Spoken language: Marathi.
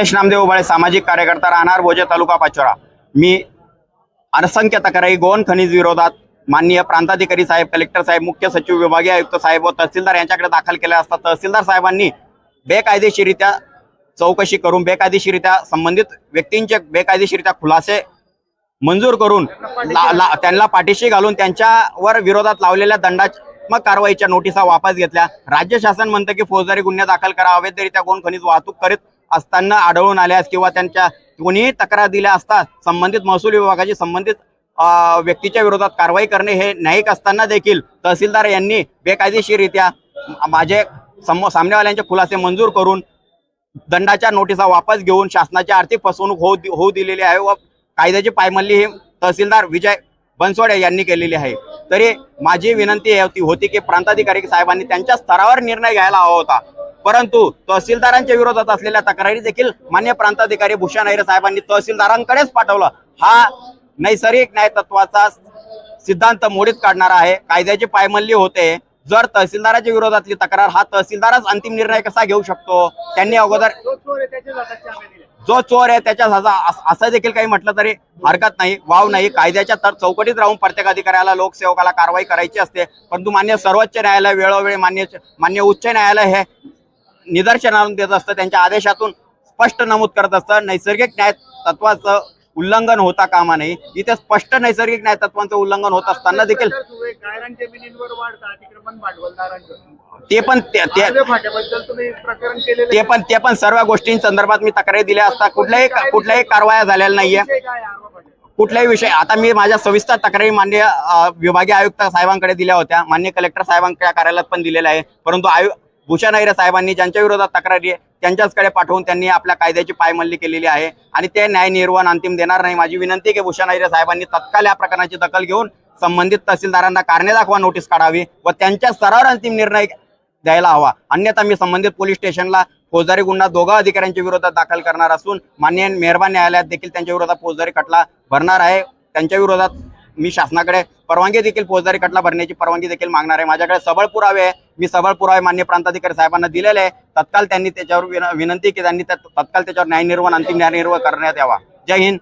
नितेश नामदेव उबाळे सामाजिक कार्यकर्ता राहणार भोजे तालुका पाचोरा. मी असंख्य तक्रारी गोवन खनिज विरोधात माननीय प्रांताधिकारी साहेब कलेक्टर साहेब मुख्य सचिव विभागीय आयुक्त साहेब व तहसीलदार यांच्याकडे दाखल केल्या असता तहसीलदार साहेबांनी बेकायदेशीरित्या चौकशी करून बेकायदेशीरित्या संबंधित व्यक्तींचे बेकायदेशीरित्या खुलासे मंजूर करून ला- त्यांना पाठीशी घालून त्यांच्यावर विरोधात लावलेल्या दंडात्मक कारवाईच्या नोटिसा वापस घेतल्या. राज्य शासन म्हणतं की फौजदारी गुन्हे दाखल करा अवैधरित्या कोण खनिज वाहतूक करीत असताना आढळून आल्यास किंवा त्यांच्या कोणीही तक्रार दिल्या असता संबंधित महसूल विभागाची संबंधित व्यक्तीच्या विरोधात कारवाई करणे हे न्यायिक असताना देखील तहसीलदार यांनी बेकायदेशीररित्या माझे सम सामनेवाल्यांचे खुलासे मंजूर करून दंडाच्या नोटिसा वापस घेऊन शासनाची आर्थिक फसवणूक होऊ होऊ दिलेली आहे व कायद्याची पायमल्ली ही तहसीलदार विजय बनसोडे यांनी केलेली आहे. तरी माझी विनंती होती होती की प्रांताधिकारी साहेबांनी त्यांच्या स्तरावर निर्णय घ्यायला हवा होता. परंतु तहसीलदारांच्या विरोधात असलेल्या तक्रारी देखील मान्य प्रांताधिकारी भूषण अहिरे साहेबांनी तहसीलदारांकडेच पाठवलं. हा नैसर्गिक न्याय तत्वाचा सिद्धांत मोडीत काढणारा आहे. कायद्याची पायमल्ली होते. जर तहसीलदाराच्या विरोधातली तक्रार हा तहसीलदारच अंतिम निर्णय कसा घेऊ शकतो? त्यांनी अगोदर जो चोर आहे त्याच्या सजा असं देखील काही म्हटलं तरी हरकत नाही वाव नाही. कायद्याच्या तर चौकटीत राहून प्रत्येक अधिकाऱ्याला लोकसेवकाला कारवाई करायची असते. परंतु मान्य सर्वोच्च न्यायालय वेळोवेळी मान्य मान्य उच्च न्यायालय हे निदर्शन आणून देत असतं त्यांच्या आदेशातून स्पष्ट नमूद करत असतं. नैसर्गिक न्याय तत्वाचं उल्लंघन होता कामा नाही इथे स्पष्ट नैसर्गिक न्याय तत्वांचं उल्लंघन होत असताना देखील ते पण ते- पण ते पण सर्व गोष्टींसंदर्भात मी तक्रारी दिल्या असता. कुठल्याही कुठल्याही कारवाया झालेल्या नाहीये? कुठल्याही विषय आता मी माझ्या सविस्तर तक्रारी मान्य विभागीय आयुक्त साहेबांकडे दिल्या होत्या. मान्य कलेक्टर साहेबांच्या कार्यालयात पण दिलेल्या आहे. परंतु आयु भूषण अहिरे साहेबांनी ज्यांच्या विरोधात तक्रारी आहे त्यांच्याचकडे पाठवून त्यांनी आपल्या कायद्याची पायमल्ली केलेली आहे. आणि ते न्यायनिर्वहन अंतिम देणार नाही. माझी विनंती की भूषण अहिरे साहेबांनी तत्काल या प्रकरणाची दखल घेऊन संबंधित तहसीलदारांना कारणे दाखवा नोटीस काढावी व त्यांच्या स्तरावर अंतिम निर्णय द्यायला हवा. अन्यथा मी संबंधित पोलीस स्टेशनला फौजदारी गुन्हा दोघा अधिकाऱ्यांच्या विरोधात दाखल करणार असून मान्य मेहरबान न्यायालयात देखील त्यांच्या विरोधात फौजदारी खटला भरणार आहे. त्यांच्या विरोधात मी शासनाकडे परवानगी देखील फौजदारी खटला भरण्याची परवानगी देखील मागणार आहे. माझ्याकडे सबळ पुरावे आहे. मी सबळ पुरावे मान्य प्रांताधिकारी साहेबांना दिलेले आहे. तत्काल त्यांनी त्याच्यावर विन- विनंती की त्यांनी तत्काल त्याच्यावर न्यायनिर्वहन अंतिम न्यायनिर्वाह करण्यात यावा. जय हिंद.